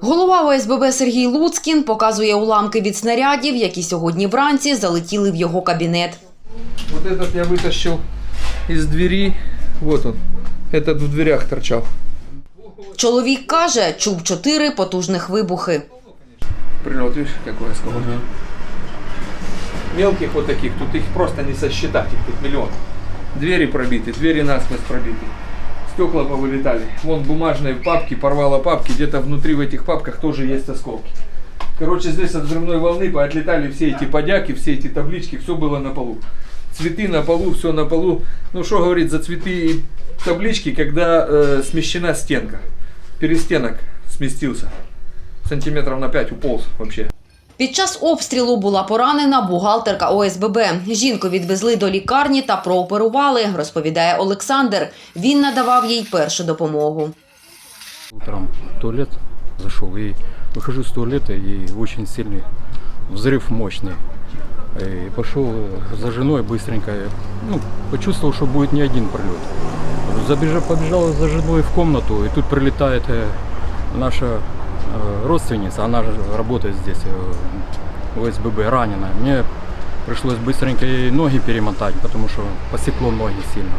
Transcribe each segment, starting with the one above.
Голова ОСББ Сергій Луцкін показує уламки від снарядів, які сьогодні вранці залетіли в його кабінет. Вот этот я вытащил из двери. Вот он. Этот в дверях торчал. Чоловік каже, чув чотири потужних вибухи. Прилет, видишь, какой осколок. Мелких вот таких, тут их просто не сосчитать, их тут миллион. Двери пробиты, двери насмерть пробиты. Стекла повылетали. Вон бумажные папки, порвало папки, где-то внутри в этих папках тоже есть осколки. Короче, здесь от взрывной волны поотлетали все эти подяки, все эти таблички, все было на полу. Цветы на полу, все на полу. Ну что говорить за цветы и таблички, когда э, смещена стенка. Перестенок сместился. Сантиметров на 5 уполз вообще. Під час обстрілу була поранена бухгалтерка ОСББ. Жінку відвезли до лікарні та прооперували, розповідає Олександр. Він надавав їй першу допомогу. Утром в туалет зашел и выхожу с туалета и очень сильный взрыв мощный. И пошел за женой быстренько. Ну, почувствовал, что будет не один прилет. Забежал, побежал за женой в комнату, и тут прилетает э, наша э, родственница, она же работает здесь, э, в ОСББ, раненая. Мне пришлось быстренько ей ноги перемотать, потому что посекло ноги сильно.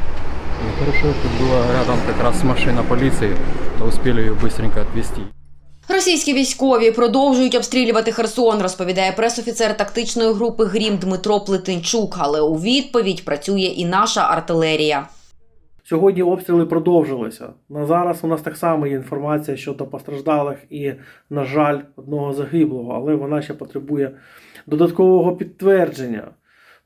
И хорошо, что была рядом как раз машина полиции, то успели ее быстренько отвезти. Російські військові продовжують обстрілювати Херсон, розповідає пресофіцер тактичної групи Грім Дмитро Плетенчук. Але у відповідь працює і наша артилерія. Сьогодні обстріли продовжилися. На зараз у нас так само є інформація щодо постраждалих і, на жаль, одного загиблого, але вона ще потребує додаткового підтвердження.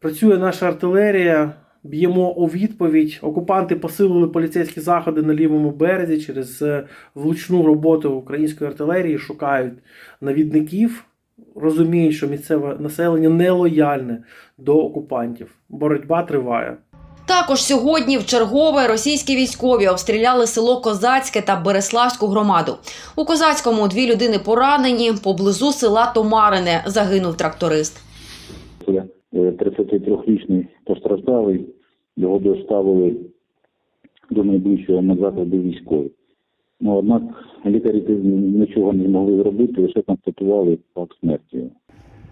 Працює наша артилерія, б'ємо у відповідь. Окупанти посилили поліцейські заходи на лівому березі через е, влучну роботу української артилерії, шукають навідників. Розуміють, що місцеве населення нелояльне до окупантів. Боротьба триває. Також сьогодні в чергове російські військові обстріляли село Козацьке та Береславську громаду. У Козацькому дві людини поранені. Поблизу села Томарине загинув тракторист. Це е, 33-річний постраждалий, його доставили до найближчого медзакладу військовий. Ну, однак лікарі нічого не змогли зробити, лише констатували факт смерті.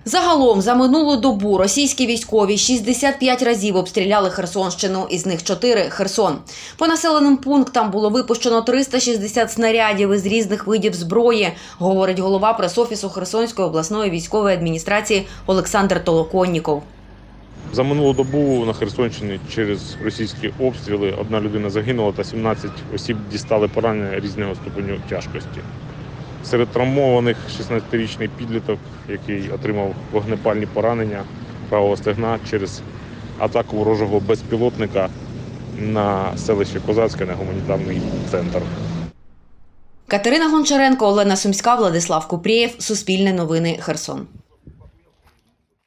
Загалом за минулу добу російські військові 65 разів обстріляли Херсонщину, із них 4 – Херсон. По населеним пунктам було випущено 360 снарядів із різних видів зброї, говорить голова пресофісу Херсонської обласної військової адміністрації Олександр Толоконніков. За минулу добу на Херсонщині через російські обстріли одна людина загинула та 17 осіб дістали поранення різного ступеню тяжкості. Серед травмованих 16-річний підліток, який отримав вогнепальні поранення правого стегна через атаку ворожого безпілотника на селище Козацьке на гуманітарний центр. Катерина Гончаренко, Олена Сумська, Владислав Купрієв. Суспільне новини. Херсон.